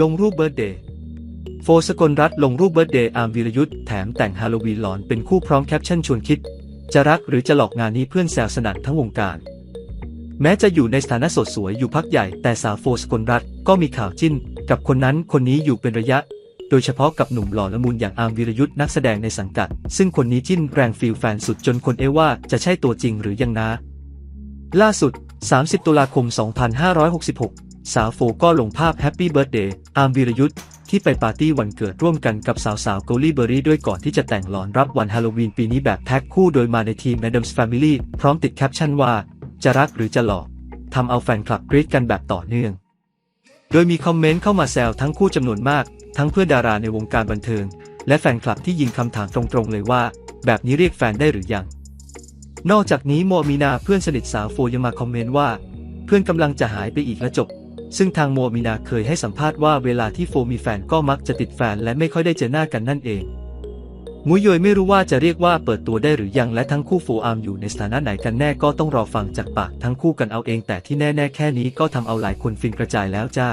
ลงรูปเบิร์ดเดย์โฟสกลรัฐลงรูปเบิร์ดเดย์อาร์มวีรยุทธ์แถมแต่งฮาโลวีนหลอนเป็นคู่พร้อมแคปชั่นชวนคิด จะรักหรือจะหลอกงานนี้เพื่อนแซวสนั่นทั้งวงการ แม้จะอยู่ในสถานะสดสวยอยู่พักใหญ่แต่สาวโฟสกลรัฐก็มีข่าวจิ้น กับคนนั้นคนนี้อยู่เป็นระยะ โดยเฉพาะกับหนุ่มหล่อละมุนอย่างอาร์มวีรยุทธ์นักแสดงในสังกัด ซึ่งคนนี้จิ้นแรงฟิลแฟนสุดจนคนเอว่าจะใช่ตัวจริงหรือยังนะ ล่าสุด 30 ตุลาคม 2566 สาวโฟก็ลงภาพแฮปปี้เบิร์ a เดย์อาร์มวีรยุทธ์ที่ไปปาร์ตี้วันเกิดร่วมกันกับสาวๆโกลีเบอรี่ด้วยก่อนที่จะแต่งหลอนรับวันฮาโลวีนปีนี้แบบแพ็คคู่โดยมาในทีม Adams Family พร้อมติดแคปชั่นว่า จะรักหรือจะหลอกทำเอาแฟนคลับกรี๊ดกันแบบต่อเนื่อง โดยมีคอมเมนต์เข้ามาแซวทั้งคู่จำนวนมาก ทั้งเพื่อนดาราในวงการบันเทิง และแฟนคลับที่ยิงคำถามตรงๆเลยว่า แบบนี้เรียกแฟนได้หรือยัง นอกจากนี้โมมีนาเพื่อนสนิทสาวโฟยังมาคอมเมนต์ว่า เพื่อนกำลังจะหายไปอีกและจบ ซึ่งทางโมมินาเคยให้สัมภาษณ์ว่าเวลาที่โฟมีแฟนก็มักจะติดแฟนและไม่ค่อยได้เจอหน้ากันนั่นเองมุยโยยไม่รู้ว่าจะเรียกว่าเปิดตัวได้หรือยังและทั้งคู่โฟอาร์มอยู่ในสถานะไหนกันแน่ก็ต้องรอฟังจากปากทั้งคู่กันเอาเองแต่ที่แน่ๆแค่นี้ก็ทำเอาหลายคนฟินกระจายแล้วจ้า